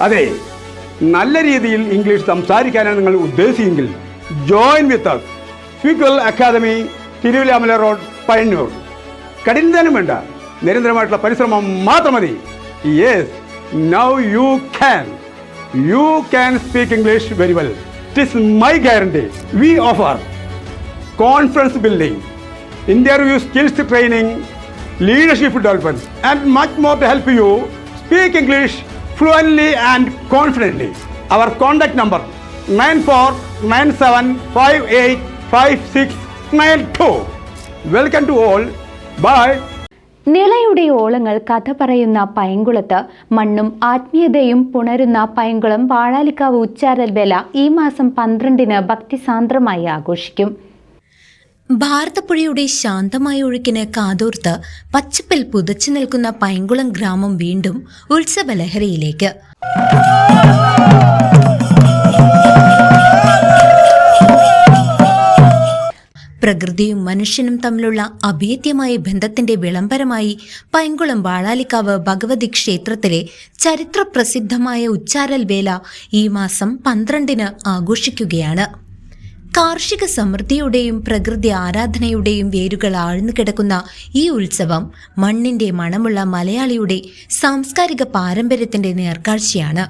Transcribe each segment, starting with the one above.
അതെ നല്ല രീതിയിൽ ഇംഗ്ലീഷ് സംസാരിക്കാനാണ് നിങ്ങൾ ഉദ്ദേശിച്ചെങ്കിൽ ജോയിൻ വിത്ത് us. സ്പീക്കൽ അക്കാദമി തിരുവില്ലാമല റോഡ് പഴഞ്ഞൂർ കഠിനം വേണ്ട. നിരന്തരമായിട്ടുള്ള പരിശ്രമം മാത്രം മതി. Yes now you can you can speak English very well it is my guarantee we offer conference building interview skills training leadership development and much more to help you speak leadership development, and much more to help you speak English fluently and confidently. Our contact number 9497585692. Welcome to all. Bye. നിളയുടെ ഓളങ്ങൾ കഥ പറയുന്ന പൈങ്കുളത്ത് മണ്ണും ആത്മീയതയും പുണരുന്ന പൈങ്കുളം വാഴാലിക്കാവ് ഉച്ചാരൽ വേല ഈ മാസം പന്ത്രണ്ടിന് ഭക്തിസാന്ദ്രമായി ആഘോഷിക്കും ഭാരതപ്പുഴയുടെ ശാന്തമായ ഒഴുക്കിന് കാതോർത്ത് പച്ചപ്പിൽ പുതച്ചു നിൽക്കുന്ന പൈങ്കുളം ഗ്രാമം വീണ്ടും ഉത്സവലഹരിയിലേക്ക്. പ്രകൃതിയും മനുഷ്യനും തമ്മിലുള്ള അഭേദ്യമായ ബന്ധത്തിന്റെ വിളംബരമായി പൈങ്കുളം വാഴാലിക്കാവ് ഭഗവതി ക്ഷേത്രത്തിലെ ചരിത്രപ്രസിദ്ധമായ ഉച്ചാരൽ വേല ഈ മാസം പന്ത്രണ്ടിന് ആഘോഷിക്കുകയാണ്. കാർഷിക സമൃദ്ധിയുടെയും പ്രകൃതി ആരാധനയുടെയും വേരുകൾ ആഴ്ന്നു കിടക്കുന്ന ഈ ഉത്സവം മണ്ണിന്റെ മണമുള്ള മലയാളിയുടെ സാംസ്കാരിക പാരമ്പര്യത്തിന്റെ നേർക്കാഴ്ചയാണ്.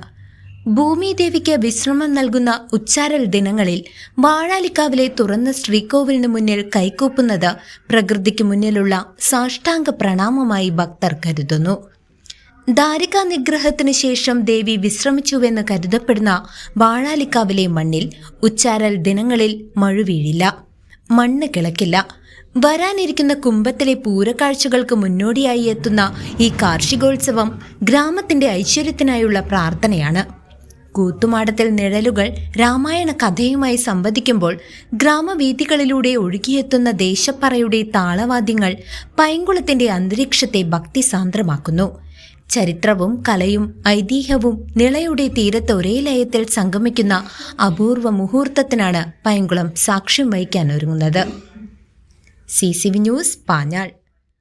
ഭൂമിദേവിക്ക് വിശ്രമം നൽകുന്ന ഉച്ചാരൽ ദിനങ്ങളിൽ വാഴാലിക്കാവിലെ തുറന്ന ശ്രീകോവിലിന് മുന്നിൽ കൈകൂപ്പുന്നത് പ്രകൃതിക്ക് മുന്നിലുള്ള സാഷ്ടാംഗ പ്രണാമമായി ഭക്തർ കരുതുന്നു. ദാരികാ നിഗ്രഹത്തിനു ശേഷം ദേവി വിശ്രമിച്ചുവെന്ന് കരുതപ്പെടുന്ന വാഴാലിക്കാവിലെ മണ്ണിൽ ഉച്ചാരൽ ദിനങ്ങളിൽ മഴ വീഴില്ല. മണ്ണ് കിളക്കില്ല. വരാനിരിക്കുന്ന കുംഭത്തിലെ പൂരക്കാഴ്ചകൾക്ക് മുന്നോടിയായി എത്തുന്ന ഈ കാർഷികോത്സവം ഗ്രാമത്തിന്റെ ഐശ്വര്യത്തിനായുള്ള പ്രാർത്ഥനയാണ്. കൂത്തുമാടത്തിൽ നിഴലുകൾ രാമായണ കഥയുമായി സംവദിക്കുമ്പോൾ ഗ്രാമവീഥികളിലൂടെ ഒഴുകിയെത്തുന്ന ദേശപ്പറയുടെ താളവാദ്യങ്ങൾ പൈങ്കുളത്തിന്റെ അന്തരീക്ഷത്തെ ഭക്തിസാന്ദ്രമാക്കുന്നു. ചരിത്രവും കലയും ഐതിഹ്യവും നിളയുടെ തീരത്ത് ഒരേ ലയത്തിൽ സംഗമിക്കുന്ന അപൂർവ മുഹൂർത്തത്തിനാണ് പൈങ്കുളം സാക്ഷ്യം വഹിക്കാൻ ഒരുങ്ങുന്നത്. C C V news Panjal.